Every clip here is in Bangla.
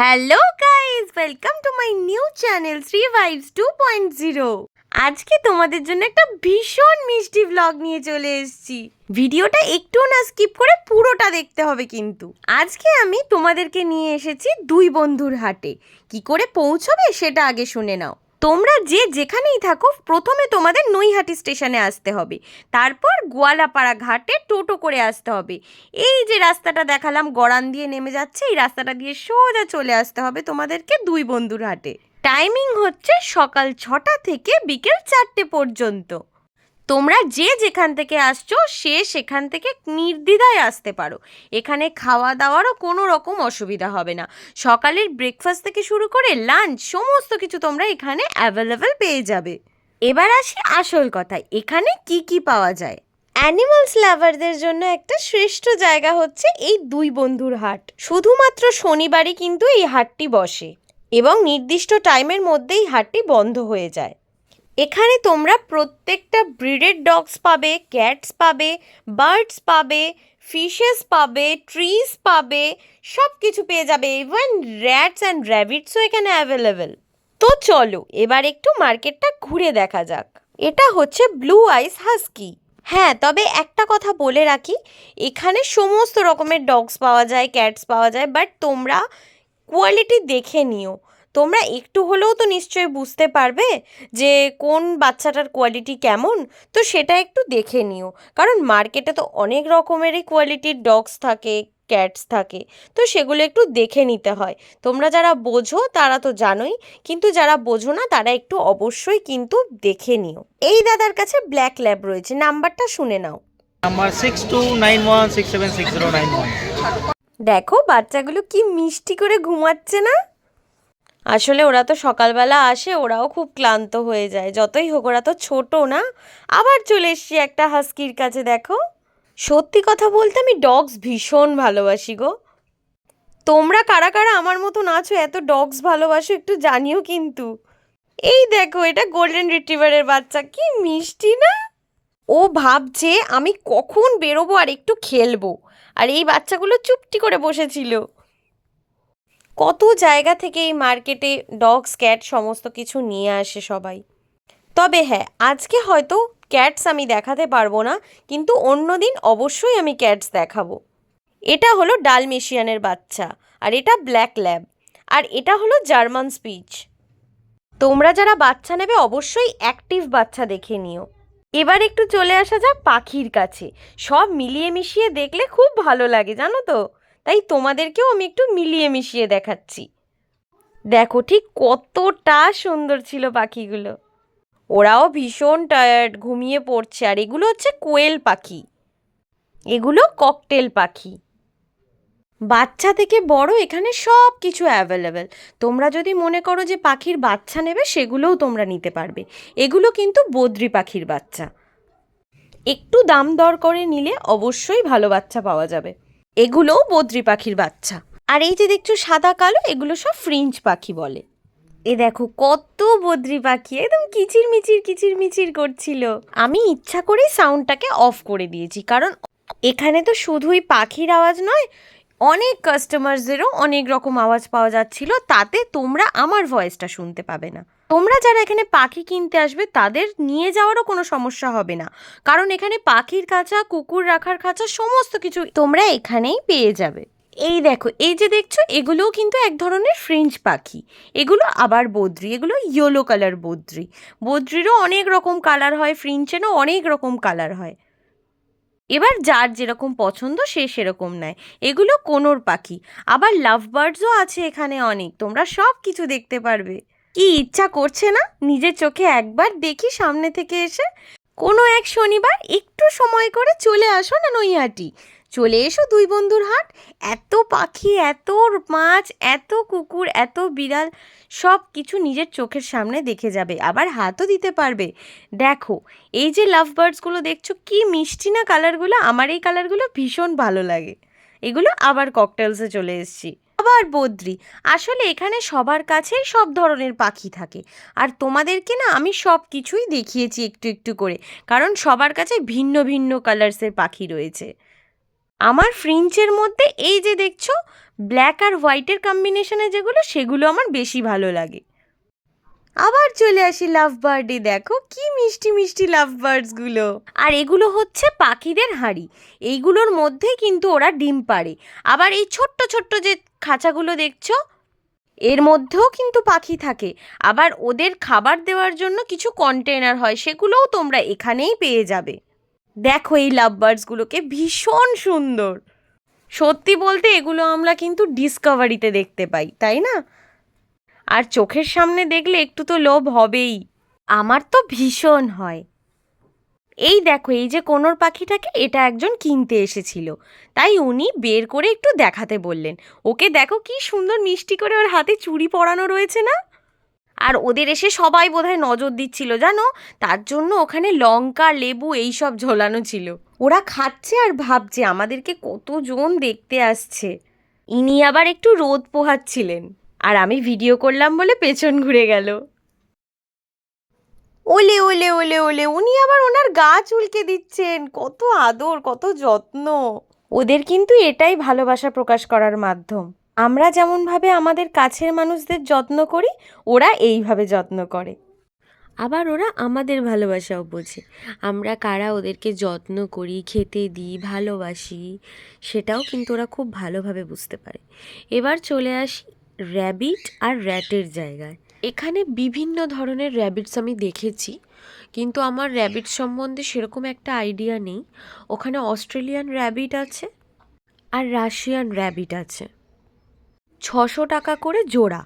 Hello guys welcome to my new channel Shri vibes two point zero আজকে তোমাদের জন্য একটা ভীষণ মিষ্টি ব্লগ নিয়ে চলে এসেছি। ভিডিওটা একটু না স্কিপ করে পুরোটা দেখতে হবে কিন্তু। আজকে আমি তোমাদেরকে নিয়ে এসেছি দুই বন্ধুর হাটে। কি করে পৌঁছবে সেটা আগে শুনে নাও। তোমরা যে যেখানেই থাকো, প্রথমে তোমাদের নৈহাটি স্টেশনে আসতে হবে। তারপর গোয়ালাপাড়া ঘাটে টোটো করে আসতে হবে। এই যে রাস্তাটা দেখালাম, গড়ান দিয়ে নেমে যাচ্ছে, এই রাস্তাটা দিয়ে সোজা চলে আসতে হবে তোমাদেরকে দুই বন্ধুর হাটে। টাইমিং হচ্ছে সকাল ছটা থেকে বিকেল চারটে পর্যন্ত। তোমরা যে যেখান থেকে আসছো, সে সেখান থেকে নির্দ্বিধায় আসতে পারো। এখানে খাওয়া দাওয়ারও কোনো রকম অসুবিধা হবে না। সকালের ব্রেকফাস্ট থেকে শুরু করে লাঞ্চ সমস্ত কিছু তোমরা এখানে অ্যাভেলেবেল পেয়ে যাবে। এবার আসি আসল কথায়, এখানে কি কি পাওয়া যায়? অ্যানিমালস লাভারদের জন্য একটা শ্রেষ্ঠ জায়গা হচ্ছে এই দুই বন্ধুর হাট। শুধুমাত্র শনিবারই কিন্তু এই হাটটি বসে এবং নির্দিষ্ট টাইমের মধ্যেই হাটটি বন্ধ হয়ে যায়। এখানে তোমরা প্রত্যেকটা ব্রিডেড ডগস পাবে, ক্যাটস পাবে, বার্ডস পাবে, ফিশেস পাবে ট্রিজ পাবে সব কিছু পেয়ে যাবে। ইভেন র্যাটস অ্যান্ড র্যাবিটসও এখানে অ্যাভেলেবেল তো চলো, এবার একটু মার্কেটটা ঘুরে দেখা যাক। এটা হচ্ছে ব্লু আইস হাস্কি হ্যাঁ তবে একটা কথা বলে রাখি, এখানে সমস্ত রকমের ডগস পাওয়া যায়, ক্যাটস পাওয়া যায় বাট তোমরা কোয়ালিটি দেখে নিও। তোমরা একটু হলেও তো নিশ্চয়ই বুঝতে পারবে যে কোন বাচ্চাটার কোয়ালিটি কেমন তো সেটা একটু দেখে নিও। কারণ মার্কেটে তো অনেক রকমেরই কোয়ালিটির ডগস থাকে ক্যাটস থাকে তো সেগুলো একটু দেখে নিতে হয়। তোমরা যারা বোঝো তারা তো জানোই কিন্তু যারা বোঝো না তারা একটু অবশ্যই কিন্তু দেখে নিও। এই দাদার কাছে ব্ল্যাক ল্যাব রয়েছে নাম্বারটা শুনে নাও। Number six two nine one six seven six zero nine one দেখো বাচ্চাগুলো কি মিষ্টি করে ঘুমাচ্ছে না? আসলে ওরা তো সকালবেলা আসে, ওরাও খুব ক্লান্ত হয়ে যায়। যতই হোক, ওরা তো ছোট না। আবার চলে এসছি একটা হাস্কির কাছে, দেখো। সত্যি কথা বলতে আমি ডগস ভীষণ ভালোবাসি গো। তোমরা কারা কারা আমার মতন আছো, এত ডগস ভালোবাসো একটু জানিও কিন্তু। এই দেখো, এটা গোল্ডেন রিট্রিভারের বাচ্চা, কি মিষ্টি না? ও ভাবছে আমি কখন বেরোবো আর একটু খেলব। আর এই বাচ্চাগুলো চুপটি করে বসেছিল। কত জায়গা থেকে এই মার্কেটে ডগস, ক্যাট সমস্ত কিছু নিয়ে আসে সবাই। তবে হ্যাঁ আজকে হয়তো ক্যাটস আমি দেখাতে পারব না, কিন্তু অন্য দিন অবশ্যই আমি ক্যাটস দেখাবো। এটা হলো ডালমেশিয়ানের বাচ্চা, আর এটা ব্ল্যাক ল্যাব, আর এটা হলো জার্মান স্পিচ। তোমরা যারা বাচ্চা নেবে, অবশ্যই অ্যাক্টিভ বাচ্চা দেখে নিও। এবার একটু চলে আসা যাক পাখির কাছে। সব মিলিয়ে মিশিয়ে দেখলে খুব ভালো লাগে, জানো তো? তাই তোমাদেরকেও আমি একটু মিলিয়ে মিশিয়ে দেখাচ্ছি। দেখো ঠিক কতটা সুন্দর ছিল পাখিগুলো। ওরাও ভীষণ টায়ার্ড ঘুমিয়ে পড়ছে। আর এগুলো হচ্ছে কোয়েল পাখি। এগুলো ককটেল পাখি। বাচ্চা থেকে বড় এখানে সব কিছু অ্যাভেলেবেল তোমরা যদি মনে করো যে পাখির বাচ্চা নেবে, সেগুলোও তোমরা নিতে পারবে। এগুলো কিন্তু বদ্রি পাখির বাচ্চা। একটু দাম দর করে নিলে অবশ্যই ভালো বাচ্চা পাওয়া যাবে। এগুলোও বদ্রি পাখির বাচ্চা। আর এই যে দেখছ সাদা, কালো, এগুলো সব ফ্রিঞ্চ পাখি বলে। এ দেখো কত বদ্রি পাখি, একদম কিচির মিচির কিচির মিচির করছিল। আমি ইচ্ছা করে সাউন্ডটাকে অফ করে দিয়েছি, কারণ এখানে তো শুধুই পাখির আওয়াজ নয় অনেক কাস্টমারসদেরও অনেক রকম আওয়াজ পাওয়া যাচ্ছিল, তাতে তোমরা আমার ভয়েসটা শুনতে পাবে না। তোমরা যারা এখানে পাখি কিনতে আসবে, তাদের নিয়ে যাওয়ারও কোনো সমস্যা হবে না। কারণ এখানে পাখির খাঁচা, কুকুর রাখার খাঁচা, সমস্ত কিছু তোমরা এখানেই পেয়ে যাবে। এই দেখো, এই যে দেখছ, এগুলোও কিন্তু এক ধরনের ফ্রেঞ্চ পাখি। এগুলো আবার বদ্রি, এগুলো ইয়েলো কালার বদ্রি। বদ্রিরও অনেক রকম কালার হয় ফ্রিঞ্চেরও অনেক রকম কালার হয়। এবার যার যেরকম পছন্দ সে সেরকম নেয়। এগুলো কোনোর পাখি। আবার লাভ বার্ডসও আছে এখানে অনেক। তোমরা সব কিছু দেখতে পারবে। কি ইচ্ছা করছে না? নিজের চোখে একবার দেখি সামনে থেকে এসে। কোনো এক শনিবার একটু সময় করে চলে আসো না নৈহাটি। চলে এসো দুই বন্ধুর হাট। এত পাখি, এত মাছ, এত কুকুর, এত বিড়াল সব কিছু নিজের চোখের সামনে দেখে যাবে, আবার হাতও দিতে পারবে। দেখো, এই যে লাভ বার্ডসগুলো দেখছ, কি মিষ্টি না কালারগুলো আমার এই কালারগুলো ভীষণ ভালো লাগে। এগুলো আবার ককটেলসে চলে এসেছি। আবার বদ্রি, আসলে এখানে সবার কাছেই সব ধরনের পাখি থাকে। আর তোমাদেরকে না, আমি সব কিছুই দেখিয়েছি একটু একটু করে, কারণ সবার কাছে ভিন্ন ভিন্ন কালার্সের পাখি রয়েছে। আমার ফ্রিঞ্চের মধ্যে এই যে দেখছ ব্ল্যাক আর হোয়াইটের কম্বিনেশনে যেগুলো, সেগুলো আমার বেশি ভালো লাগে। আবার চলে আসি লাভ বার্ডে দেখো কি মিষ্টি মিষ্টি লাভ বার্ডসগুলো আর এগুলো হচ্ছে পাখিদের হাঁড়ি। এইগুলোর মধ্যে কিন্তু ওরা ডিম পাড়ে। আবার এই ছোট্ট ছোট্ট যে খাঁচাগুলো দেখছ, এর মধ্যেও কিন্তু পাখি থাকে। আবার ওদের খাবার দেওয়ার জন্য কিছু কন্টেনার হয়, সেগুলোও তোমরা এখানেই পেয়ে যাবে। দেখো এই লাভ বার্ডসগুলোকে ভীষণ সুন্দর। সত্যি বলতে এগুলো আমরা কিন্তু ডিসকভারিতে দেখতে পাই, তাই না? আর চোখের সামনে দেখলে একটু তো লোভ হবেই। আমার তো ভীষণ হয়। এই দেখো, এই যে কোনোর পাখিটাকে, এটা একজন কিনতে এসেছিল। তাই উনি বের করে একটু দেখাতে বললেন। ওকে দেখো কি সুন্দর মিষ্টি করে ওর হাতে চুড়ি পরানো রয়েছে না? আর ওদের এসে সবাই বোধহয় নজর দিচ্ছিল, জানো? তার জন্য ওখানে লঙ্কা, লেবু এই সব ঝোলানো ছিল। ওরা খাচ্ছে আর ভাবছে, আমাদেরকে কতজন দেখতে আসছে। ইনি আবার একটু রোদ পোহাচ্ছিলেন আর আমি ভিডিও করলাম বলে পেছন ঘুরে গেল। ওলে ওলে ওলে ওলে, উনি আবার ওনার গা চুলকে দিচ্ছেন। কত আদর, কত যত্ন। ওদের কিন্তু এটাই ভালোবাসা প্রকাশ করার মাধ্যম। আমরা যেমনভাবে আমাদের কাছের মানুষদের যত্ন করি, ওরা এইভাবে যত্ন করে। আবার ওরা আমাদের ভালোবাসাও বোঝে। আমরা কারা ওদেরকে যত্ন করি, খেতে দিই, ভালোবাসি, সেটাও কিন্তু ওরা খুব ভালোভাবে বুঝতে পারে। এবার চলে আসি র্যাবিট আর র্যাটের জায়গায়। এখানে বিভিন্ন ধরনের র্যাবিটস আমি দেখেছি, কিন্তু আমার র্যাবিট সম্বন্ধে সেরকম একটা আইডিয়া নেই। ওখানে অস্ট্রেলিয়ান র্যাবিট আছে আর রাশিয়ান র্যাবিট আছে। ছশো টাকা করে জোড়া।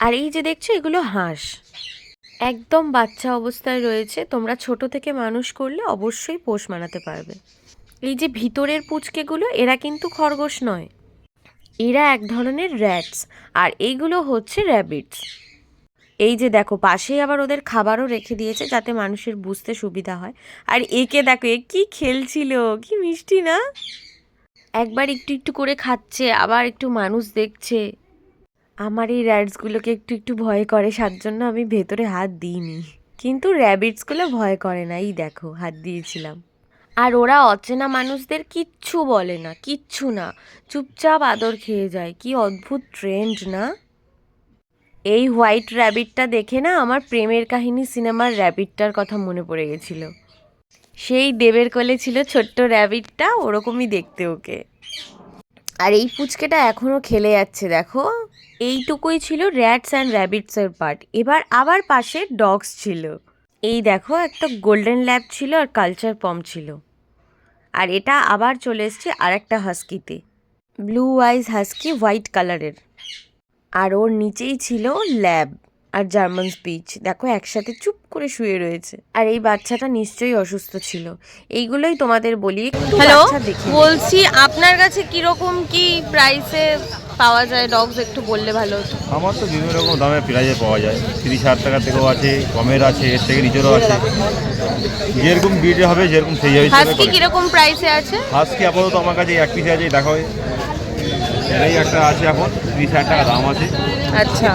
আর এই যে দেখছ, এগুলো হাঁস। একদম বাচ্চা অবস্থায় রয়েছে। তোমরা ছোট থেকে মানুষ করলে অবশ্যই পোষ মানাতে পারবে। এই যে ভিতরের পুচকেগুলো, এরা কিন্তু খরগোশ নয়। এরা এক ধরনের র্যাটস আর এইগুলো হচ্ছে র্যাবিটস এই যে দেখো, পাশেই আবার ওদের খাবারও রেখে দিয়েছে, যাতে মানুষের বুঝতে সুবিধা হয়। আর একে দেখো, এ কি খেলছিল, কি মিষ্টি না? একবার একটু একটু করে খাচ্ছে, আবার একটু মানুষ দেখছে। আমার এই র্যাডসগুলোকে একটু একটু ভয় করে সার জন্য আমি ভেতরে হাত দিইনি। কিন্তু র্যাবিটসগুলো ভয় করে না, এই দেখো, হাত দিয়েছিলাম। আর ওরা অচেনা মানুষদের কিচ্ছু বলে না, কিচ্ছু না। চুপচাপ আদর খেয়ে যায়, কি অদ্ভুত ট্রেন্ড না? এই হোয়াইট র্যাবিটটা দেখে না আমার প্রেমের কাহিনী সিনেমার র্যাবিটটার কথা মনে পড়ে গেছিল। সেই দেবের কোলে ছিল ছোট্ট র্যাবিটটা, ওরকমই দেখতে ওকে। আর এই পুচকেটা এখনও খেলে যাচ্ছে, দেখো। এইটুকুই ছিল র্যাটস অ্যান্ড র্যাবিটসের পার্ট এবার আবার পাশে ডগস ছিল। এই দেখো, একটা গোল্ডেন ল্যাব ছিল আর কালচার পম ছিল। আর এটা আবার চলে এসছে আর একটা হাস্কিতে ব্লু আইজ হাস্কি হোয়াইট কালারের আর ওর নিচেই ছিল ল্যাব আর জার্মান স্পিচ। দেখো একসাথে চুপ করে শুয়ে রয়েছে। আর এই বাচ্চাটা নিশ্চয়ই অসুস্থ ছিল। এইগুলোই তোমাদের বলি হ্যালো বাচ্চা বলছি আপনার কাছে কীরকম কি প্রাইসে পাওয়া যায়? ডগস একটু বললে ভালো হতো। আমার তো বিভিন্ন রকম দামে প্রাইজে পাওয়া যায়। তিরিশ হাজার টাকা থেকেও আছে কমের আছে এর থেকে নিচেরও আছে। যেরকম বিটে হবে যেরকম সেই হিসাবে হাস্কি কীরকম প্রাইসে আছে? আজকে আপাতত আমার কাছে এক পিসে আছে দেখা। হয় এই একটা আছে এখন তিরিশ হাজার টাকা দাম আছে। আচ্ছা।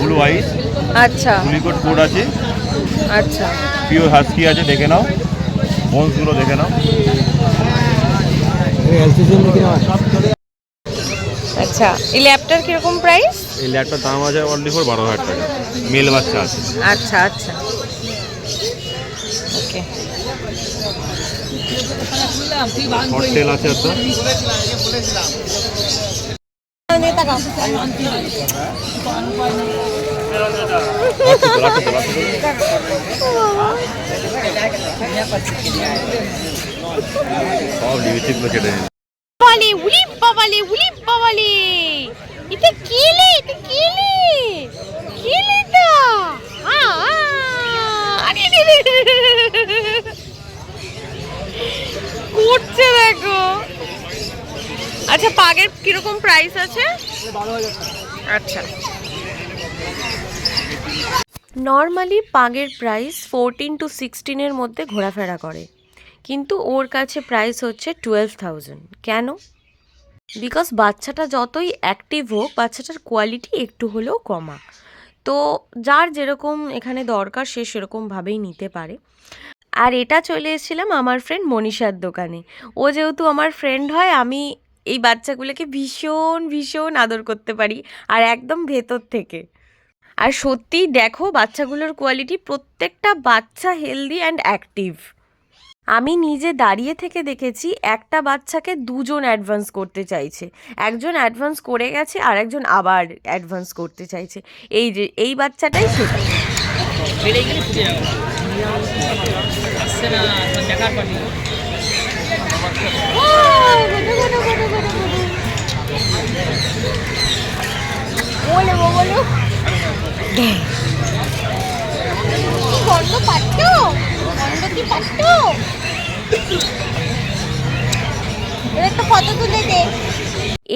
ব্লু আইস আচ্ছা। গুলিকোট কোড আছে। আচ্ছা। পিওর হাস্কি আছে দেখে নাও। বোনসগুলো দেখে নাও। আচ্ছা এই ল্যাপটার কীরকম প্রাইস এই ল্যাপটার দাম আছে অনলি ফর বারো হাজার টাকা। মেল বাচ্চা আছে। আচ্ছা আচ্ছা। ওকে হটটেল আছে একটা। রাখো তো, তো, তো। বাবালে উলি বাবালে উলি বাবালে এটা কেলে এটা? কেলে কেলেটা আরে রে রে রে রে রে রে রে। করছে দেখো। আচ্ছা পাগের কীরকম প্রাইস আছে? আচ্ছা। নর্মালি পাগের প্রাইস ফোরটিন টু সিক্সটিনের মধ্যে ঘোরাফেরা করে। কিন্তু ওর কাছে প্রাইস হচ্ছে টুয়েলভ থাউজেন্ড কেন? বিকজ বাচ্চাটা যতই অ্যাক্টিভ হোক, বাচ্চাটার কোয়ালিটি একটু হলেও কমা। তো যার যেরকম এখানে দরকার, সে সেরকমভাবেই নিতে পারে। আর এটা চলে এসেছিলাম আমার ফ্রেন্ড মনীষার দোকানে। ও যেহেতু আমার ফ্রেন্ড হয়, আমি এই বাচ্চাগুলোকে ভীষণ ভীষণ আদর করতে পারি। আর একদম ভেতর থেকে। আর সত্যিই দেখো বাচ্চাগুলোর কোয়ালিটি প্রত্যেকটা বাচ্চা হেলদি অ্যান্ড অ্যাক্টিভ আমি নিজে দাঁড়িয়ে থেকে দেখেছি একটা বাচ্চাকে দুজন অ্যাডভান্স করতে চাইছে একজন অ্যাডভান্স করে গেছে আর একজন আবার অ্যাডভান্স করতে চাইছে এই যে এই বাচ্চাটাই সেটা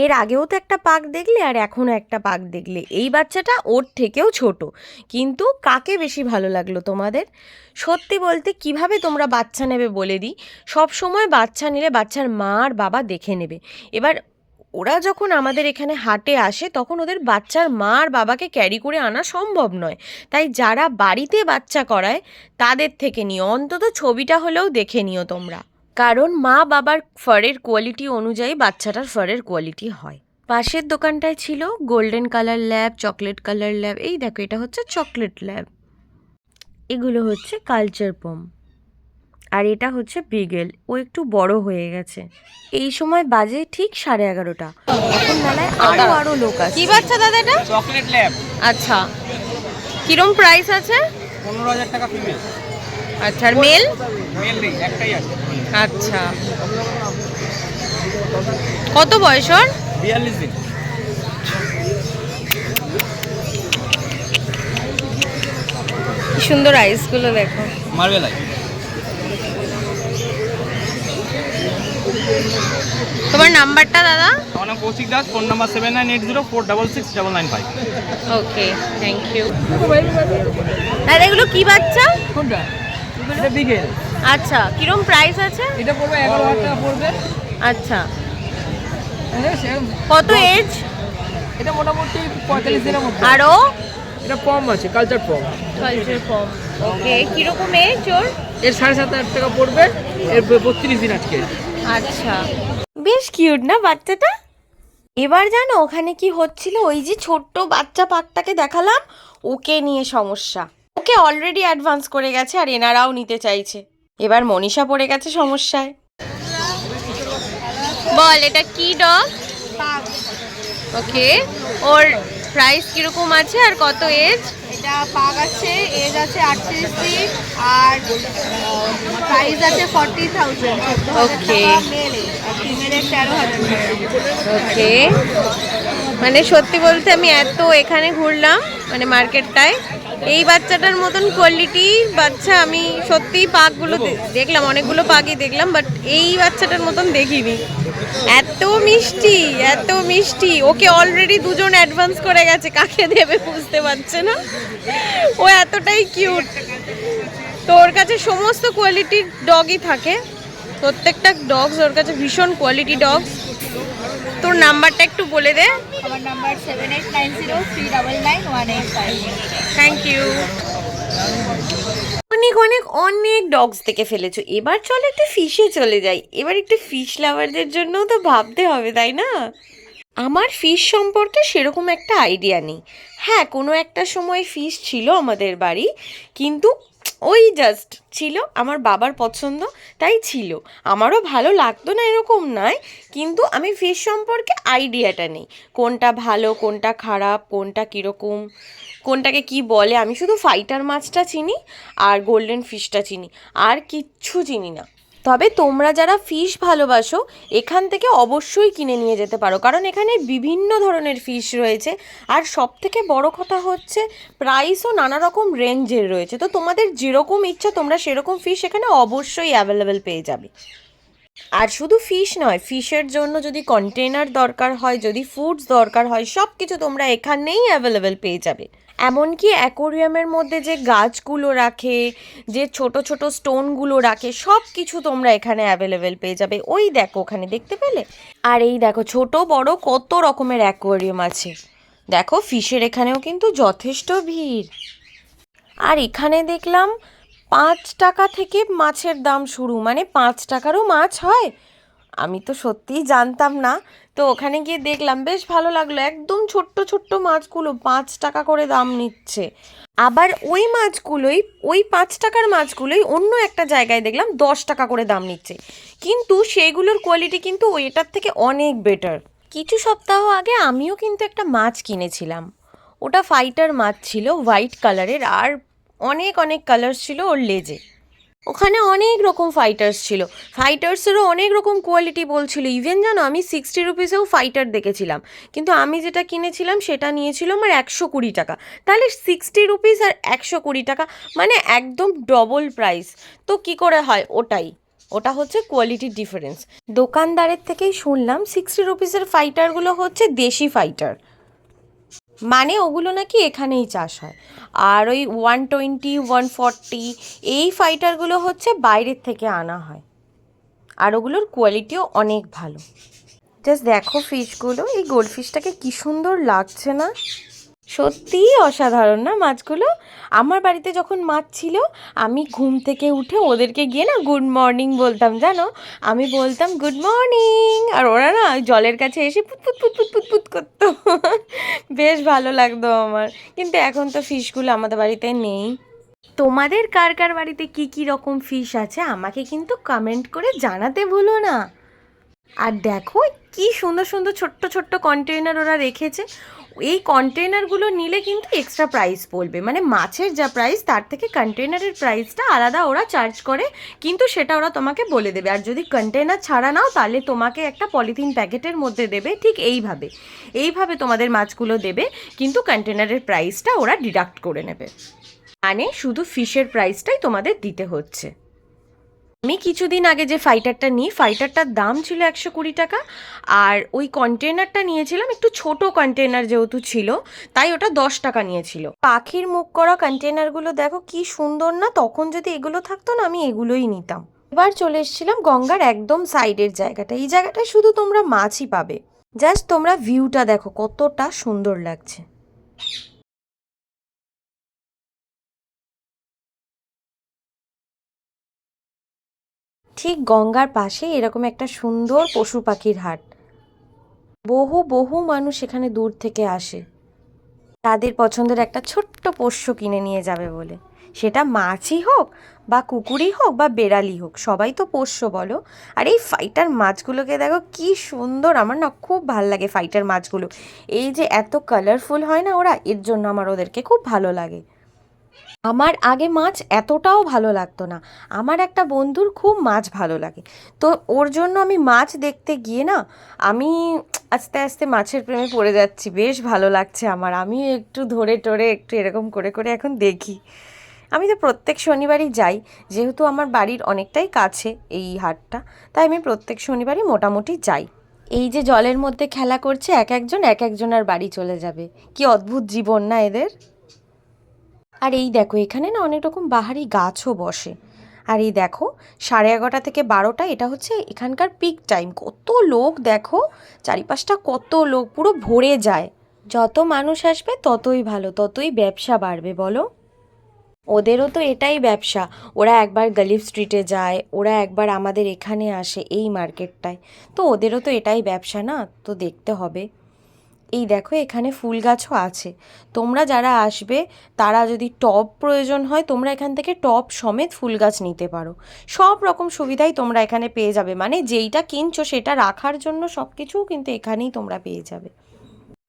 এর আগেও তো একটা পাক দেখলে আর এখনও একটা পাক দেখলে। এই বাচ্চাটা ওর থেকেও ছোট। কিন্তু কাকে বেশি ভালো লাগল তোমাদের? সত্যি বলতে কীভাবে তোমরা বাচ্চা নেবে বলে দিই? সব সময় বাচ্চা নিলে বাচ্চার মা আর বাবা দেখে নেবে। এবার ওরা যখন আমাদের এখানে হাটে আসে, তখন ওদের বাচ্চার মা আর বাবাকে ক্যারি করে আনা সম্ভব নয়। তাই যারা বাড়িতে বাচ্চা করায়, তাদের থেকে নিও। অন্তত ছবিটা হলেও দেখে নিও তোমরা। কারণ মা বাবার ফারের কোয়ালিটি অনুযায়ী বাচ্চাটার ফারের কোয়ালিটি হয়। পাশের দোকানটায় ছিল golden colour lab chocolate colour lab এই দেখো এটা হচ্ছে চকলেট ল্যাব এগুলো হচ্ছে কালচার পম আর এটা হচ্ছে বিগেল ও একটু বড় হয়ে গেছে। এই সময় বাজে ঠিক সাড়ে এগারোটা। এখন মেলায় আরও আরও লোক আছে কি বাচ্চা দাদা এটা? Chocolate lab. আচ্ছা। কিরম প্রাইস আছে? পনেরো হাজার টাকা ফিমেল আচ্ছা আর মেল মেল নেই একটাই আছে। আচ্ছা। কত বয়স ওর? বিয়াল্লিশ দিন। কি সুন্দর আইসগুলো দেখো। মার্বেল আই তোমার নাম্বারটা দাদা? আমার নাম Koushik Das phone number seven nine eight zero four double six double nine five okay thank you দাদা এগুলো কি বাচ্চা? কোনটা বিকেল। আচ্ছা কিরম প্রাইস আছে? এটা পড়বে এগারো হাজার টাকা পড়বে। আচ্ছা। কত এজ এটা মোটামুটি পঁয়তাল্লিশ দিনের মধ্যে। আরও? এটা পম আছে culture form culture form okay কীরকম এজ ওর? এর সাড়ে সাত হাজার টাকা পড়বে এর বত্রিশ দিন আজকে। আচ্ছা। বেশ কিউট না বাচ্চাটা? এবার জানো ওখানে কি হচ্ছিল? ওই যে ছোট্ট বাচ্চা পাকটাকে দেখালাম ওকে নিয়ে সমস্যা। ওকে অলরেডি অ্যাডভান্স করে গেছে আর এনারাও নিতে চাইছে। এবার মনীষা পড়ে গেছে সমস্যায়। বল এটা কি ডগ ওকে ওর প্রাইস কীরকম আছে আর কত এজ? এটা পাগ আছে এজ আছে আটত্রিশ আর প্রাইস আছে ফর্টি থাউজেন্ড। ফিমেলের তেরো হাজার ওকে। মানে সত্যি বলতে আমি এত এখানে ঘুরলাম মানে মার্কেটটায় এই বাচ্চাটার মতন কোয়ালিটি বাচ্চা আমি সত্যিই পাকগুলো দেখলাম অনেকগুলো পাকই দেখলাম বাট এই বাচ্চাটার মতন দেখিনি। এত মিষ্টি এত মিষ্টি। ওকে অলরেডি দুজন অ্যাডভান্স করে গেছে কাকে দেবে বুঝতে পারছে না। ও এতটাই কিউট তো ওর কাছে সমস্ত কোয়ালিটির ডগই থাকে। প্রত্যেকটা ডগস ওর কাছে ভীষণ কোয়ালিটি ডগস তোর নাম্বারটা একটু বলে দে। আমার number seven eight nine zero three double nine one eight five thank you অনেক অনেক অনেক ডগস দেখে ফেলেছো। এবার চলো একটু ফিশে চলে যাই। এবার একটু ফিশ লাভারদের জন্যও তো ভাবতে হবে, তাই না? আমার ফিশ সম্পর্কে সেরকম একটা আইডিয়া নেই। হ্যাঁ কোনো একটা সময় ফিশ ছিল আমাদের বাড়ি, কিন্তু ওই জাস্ট ছিল, আমার বাবার পছন্দ, তাই ছিল। আমারও ভালো লাগতো না এরকম নয়, কিন্তু আমি ফিশ সম্পর্কে আইডিয়াটা নেই। কোনটা ভালো, কোনটা খারাপ, কোনটা কীরকম, কোনটাকে কি বলে, আমি শুধু ফাইটার মাছটা চিনি আর গোল্ডেন ফিশটা চিনি। আর কিচ্ছু চিনি না। তবে তোমরা যারা ফিশ ভালোবাসো, এখান থেকে অবশ্যই কিনে নিয়ে যেতে পারো। কারণ এখানে বিভিন্ন ধরনের ফিশ রয়েছে। আর সব থেকে বড় কথা হচ্ছে প্রাইসও নানা রকম রেঞ্জের রয়েছে। তো তোমাদের যেরকম ইচ্ছা, তোমরা সেরকম ফিশ এখানে অবশ্যই অ্যাভেলেবেল পেয়ে যাবে। আর শুধু ফিশ নয় ফিশের জন্য যদি কন্টেনার দরকার হয়, যদি ফুডস দরকার হয় সব কিছু তোমরা এখানেই অ্যাভেলেবেল পেয়ে যাবে। এমনকি অ্যাকোরিয়ামের মধ্যে যে গাছগুলো রাখে, যে ছোট ছোট স্টোনগুলো রাখে সব কিছু তোমরা এখানে অ্যাভেলেবেল পেয়ে যাবে। ওই দেখো ওখানে, দেখতে পেলে? আর এই দেখো, ছোট, বড়, কত রকমের অ্যাকোয়ারিয়াম আছে। দেখো, ফিশের এখানেও কিন্তু যথেষ্ট ভিড়। আর এখানে দেখলাম, পাঁচ টাকা থেকে মাছের দাম শুরু। মানে পাঁচ টাকারও মাছ হয়? আমি তো সত্যিই জানতাম না। তো ওখানে গিয়ে দেখলাম, বেশ ভালো লাগল। একদম ছোট্ট ছোট্ট মাছগুলো পাঁচ টাকা করে দাম নিচ্ছে। আবার ওই মাছগুলোই, ওই পাঁচ টাকার মাছগুলোই অন্য একটা জায়গায় দেখলাম দশ টাকা করে দাম নিচ্ছে। কিন্তু সেইগুলোর কোয়ালিটি কিন্তু ওইটার থেকে অনেক বেটার কিছু সপ্তাহ আগে আমিও কিন্তু একটা মাছ কিনেছিলাম। ওটা ফাইটার মাছ ছিল হোয়াইট কালারের আর অনেক অনেক কালার ছিল ওর লেজে। ওখানে অনেক রকম ফাইটার্স ছিল। ফাইটার্সেরও অনেক রকম কোয়ালিটি বলছিল ইভেন জানো, আমি সিক্সটি রুপিসেও ফাইটার দেখেছিলাম। কিন্তু আমি যেটা কিনেছিলাম, সেটা নিয়েছিল আমার একশো কুড়ি টাকা। তাহলে সিক্সটি রুপিস আর একশো কুড়ি টাকা মানে একদম ডবল প্রাইস তো কি করে হয়? ওটাই। ওটা হচ্ছে কোয়ালিটির ডিফারেন্স দোকানদারের থেকেই শুনলাম সিক্সটি রুপিসের ফাইটারগুলো হচ্ছে দেশি ফাইটার মানে ওগুলো নাকি এখানেই চাষ হয়। আর ওই ওয়ান টোয়েন্টি ওয়ান ফর্টি এই ফাইটারগুলো হচ্ছে বাইরের থেকে আনা হয়। আর ওগুলোর কোয়ালিটিও অনেক ভালো। জাস্ট দেখো ফিশগুলো এই গোল্ড ফিশটাকে কী সুন্দর লাগছে না? সত্যিই অসাধারণ না মাছগুলো? আমার বাড়িতে যখন মাছ ছিল, আমি ঘুম থেকে উঠে ওদেরকে গিয়ে না গুড মর্নিং বলতাম, জানো? আমি বলতাম গুড মর্নিং আর ওরা না জলের কাছে এসে পুত পুত পুত পুত পুত পুত করতো। বেশ ভালো লাগতো আমার। কিন্তু এখন তো ফিশগুলো আমাদের বাড়িতে নেই। তোমাদের কার কার বাড়িতে কি কি রকম ফিশ আছে, আমাকে কিন্তু কমেন্ট করে জানাতে ভুলো না। আর দেখো, কি সুন্দর সুন্দর ছোট্ট ছোট্ট কন্টেনার ওরা রেখেছে। এই কন্টেনারগুলো নিলে কিন্তু এক্সট্রা প্রাইস পড়বে। মানে মাছের যা প্রাইস তার থেকে কন্টেনারের প্রাইসটা আলাদা ওরা চার্জ করে, কিন্তু সেটা ওরা তোমাকে বলে দেবে। আর যদি কন্টেনার ছাড়া নাও, তাহলে তোমাকে একটা পলিথিন প্যাকেটের মধ্যে দেবে, ঠিক এইভাবে। এইভাবে তোমাদের মাছগুলো দেবে, কিন্তু কন্টেনারের প্রাইসটা ওরা ডিডাক্ট করে নেবে। মানে শুধু ফিশের প্রাইসটাই তোমাদের দিতে হচ্ছে। আমি কিছুদিন আগে যে ফাইটারটা নিই ফাইটারটার দাম ছিল একশো কুড়ি টাকা আর ওই কন্টেনারটা নিয়েছিলাম একটু ছোট কন্টেনার যেহেতু ছিল, তাই ওটা দশ টাকা নিয়েছিল। পাখির মুখ করা কন্টেনারগুলো দেখো কি সুন্দর না, তখন যদি এগুলো থাকতো না, আমি এগুলোই নিতাম। এবার চলে এসেছিলাম গঙ্গার একদম সাইডের জায়গাটা। এই জায়গাটায় শুধু তোমরা মাছই পাবে। জাস্ট তোমরা ভিউটা দেখো কতটা সুন্দর লাগছে। ঠিক গঙ্গার পাশে এরকম একটা সুন্দর পশু পাখির হাট। বহু বহু মানুষ এখানে দূর থেকে আসে। তাদের পছন্দের একটা ছোট্ট পোষ্য কিনে নিয়ে যাবে বলে। সেটা মাছই হোক বা কুকুরই হোক বা বেড়ালি হোক, সবাই তো পোষ্য বলো। আর এই ফাইটার মাছগুলোকে দেখো কি সুন্দর, আমার না খুব ভালো লাগে ফাইটার মাছগুলো। এই যে এত কালারফুল হয় না ওরা, এর জন্য আমার ওদেরকে খুব ভালো লাগে। আমার আগে মাছ এতটাও ভালো লাগতো না। আমার একটা বন্ধুর খুব মাছ ভালো লাগে। তো ওর জন্য আমি মাছ দেখতে গিয়ে না, আমি আস্তে আস্তে মাছের প্রেমে পড়ে যাচ্ছি। বেশ ভালো লাগছে আমার। আমিও একটু ধরে টরে একটু এরকম করে করে এখন দেখি। আমি তো প্রত্যেক শনিবারই যাই। যেহেতু আমার বাড়ির অনেকটাই কাছে এই হাটটা, তাই আমি প্রত্যেক শনিবারই মোটামুটি যাই। এই যে জলের মধ্যে খেলা করছে, এক একজন এক একজনের বাড়ি চলে যাবে। কি অদ্ভুত জীবন না এদের? আর এই দেখো, এখানে না অনেক রকম বাহারি গাছও বসে। আর এই দেখো, সাড়ে এগারোটা থেকে বারোটা, এটা হচ্ছে এখানকার পিক টাইম কত লোক দেখো, চারিপাশটা কত লোক, পুরো ভরে যায়। যত মানুষ আসবে, ততই ভালো, ততই ব্যবসা বাড়বে, বলো। ওদেরও তো এটাই ব্যবসা, ওরা একবার গলিফ স্ট্রিটে যায়, ওরা একবার আমাদের এখানে আসে এই মার্কেটটায় তো ওদেরও তো এটাই ব্যবসা না, তো দেখতে হবে। এই দেখো এখানে ফুল গাছও আছে। তোমরা যারা আসবে, তারা যদি টব প্রয়োজন হয়, তোমরা এখান থেকে টব সমেত ফুল গাছ নিতে পারো। সব রকম সুবিধাই তোমরা এখানে পেয়ে যাবে। মানে যেইটা কিনছো, সেটা রাখার জন্য সব কিছুও কিন্তু এখানেই তোমরা পেয়ে যাবে।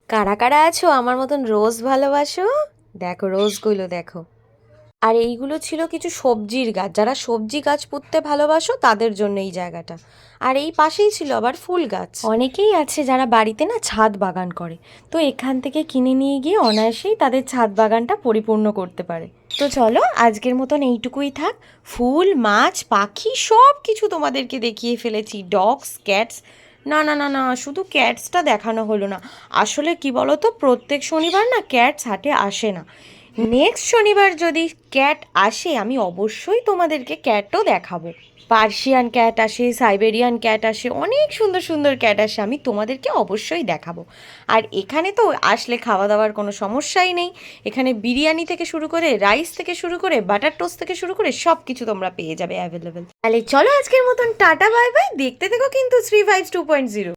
কারা কারা আছো? আমার মতন রোজ ভালোবাসো? দেখো, রোজগুলো দেখো। আর এইগুলো ছিল কিছু সবজির গাছ। যারা সবজি গাছ পুঁততে ভালোবাসো, তাদের জন্য এই জায়গাটা। আর এই পাশেই ছিল আবার ফুল গাছ। অনেকেই আছে যারা বাড়িতে না ছাদ বাগান করে। তো এখান থেকে কিনে নিয়ে গিয়ে অনায়াসেই তাদের ছাদ বাগানটা পরিপূর্ণ করতে পারে। তো চলো, আজকের মতন এইটুকুই থাক। ফুল, মাছ, পাখি সব কিছু তোমাদেরকে দেখিয়ে ফেলেছি। Dogs, cats. না না না না, শুধু ক্যাটসটা দেখানো হলো না। আসলে কি বলো তো প্রত্যেক শনিবার না ক্যাটস হাটে আসে না। নেক্সট শনিবার যদি ক্যাট আসে, আমি অবশ্যই তোমাদেরকে ক্যাটও দেখাবো। পার্সিয়ান ক্যাট আসে, সাইবেরিয়ান ক্যাট আসে, অনেক সুন্দর সুন্দর ক্যাট আসে, আমি তোমাদেরকে অবশ্যই দেখাবো। আর এখানে তো আসলে খাওয়া দাওয়ার কোনো সমস্যাই নেই। এখানে বিরিয়ানি থেকে শুরু করে রাইস থেকে শুরু করে বাটার টোস্ট থেকে শুরু করে সব কিছু তোমরা পেয়ে যাবে অ্যাভেলেবেল। তাহলে চলো আজকের মতন টাটা, বাই বাই। দেখতে দেখো কিন্তু three five two point zero